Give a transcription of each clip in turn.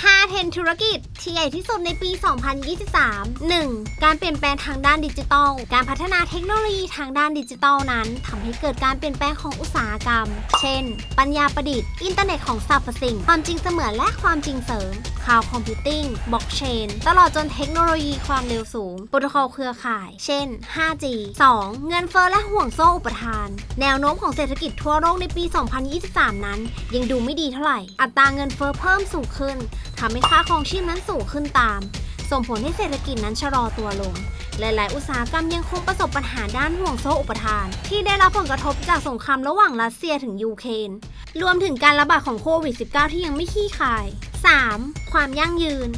5 เทรนธุรกิจ ที่ใหญ่ที่สุดในปี 2023 1. การเปลี่ยนแปลงทางด้านดิจิทัล การพัฒนาเทคโนโลยีทางด้านดิจิทัลนั้นทำให้เกิดการเปลี่ยนแปลงของอุตสาหกรรม เช่น ปัญญาประดิษฐ์ อินเทอร์เน็ตของสรรพสิ่ง ความจริงเสมือนและความจริงเสริมคลาวด์คอมพิวติ้งบล็อกเชน ตลอดจนเทคโนโลยีความเร็วสูง โปรโตคอลเครือข่าย เช่น 5G 2. เงินเฟ้อและห่วงโซ่อุปทาน แนวโน้มของเศรษฐกิจทั่วโลกในปี 2023 นั้น ยังดูไม่ดีเท่าไหร่ อัตราเงินเฟ้อเพิ่มสูงขึ้น ทำให้ค่าครองชีพนั้นสูงขึ้นตาม ส่งผลให้เศรษฐกิจนั้นชะลอตัวลง หลาย ๆ อุตสาหกรรมยังคงประสบปัญหาด้านห่วงโซ่อุปทาน ที่ได้รับผลกระทบจากสงครามระหว่างรัสเซียถึงยูเครนรวมถึงการระบาดของโควิด -19 ที่ยังไม่คลี่คลาย 3. ความยั่งยืน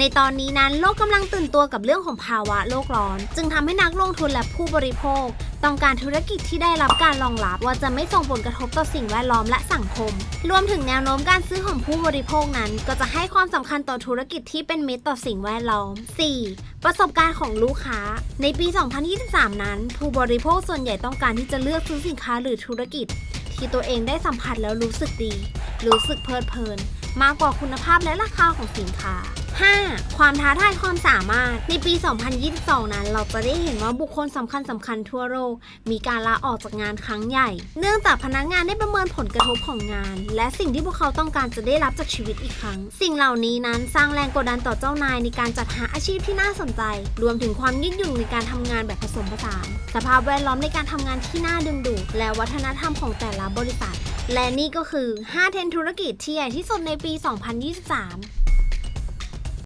ในตอนนี้นั้นโลกกำลังตื่นตัวกับเรื่องของภาวะโลกร้อน จึงทำให้นักลงทุนและผู้บริโภค ต้องการธุรกิจที่ได้รับการรองรับว่าจะไม่ส่งผลกระทบต่อสิ่งแวดล้อมและสังคม รวมถึงแนวโน้มการซื้อของผู้บริโภคนั้น ก็จะให้ความสำคัญต่อธุรกิจที่เป็นมิตรต่อสิ่งแวดล้อม 4. ประสบการณ์ของลูกค้า ในปี 2023 นั้น ผู้บริโภคส่วนใหญ่ต้องการที่จะเลือกซื้อสินค้าหรือธุรกิจ ที่ตัวเองได้สัมผัสแล้วรู้สึกดี รู้สึกเพลิดเพลิน มากกว่าคุณภาพและราคาของสินค้า 5. ความท้าทายความสามารถ ในปี 2022 นั้น เราจะได้เห็นว่าบุคคลสำคัญสำคัญทั่วโลก มีการลาออกจากงานครั้งใหญ่ เนื่องจากพนักงานได้ประเมินผลกระทบของงาน และสิ่งที่พวกเขาต้องการจะได้รับจากชีวิตอีกครั้ง สิ่งเหล่านี้นั้นสร้างแรงกดดันต่อเจ้านายในการจัดหาอาชีพที่น่าสนใจ รวมถึงความยืดหยุ่นในการทำงานแบบผสมผสาน สภาพแวดล้อมในการทำงานที่น่าดึงดูด และวัฒนธรรมของแต่ละบริษัท และนี่ก็คือ 5 เทรนด์ธุรกิจที่ใหญ่ที่สุดในปี 2023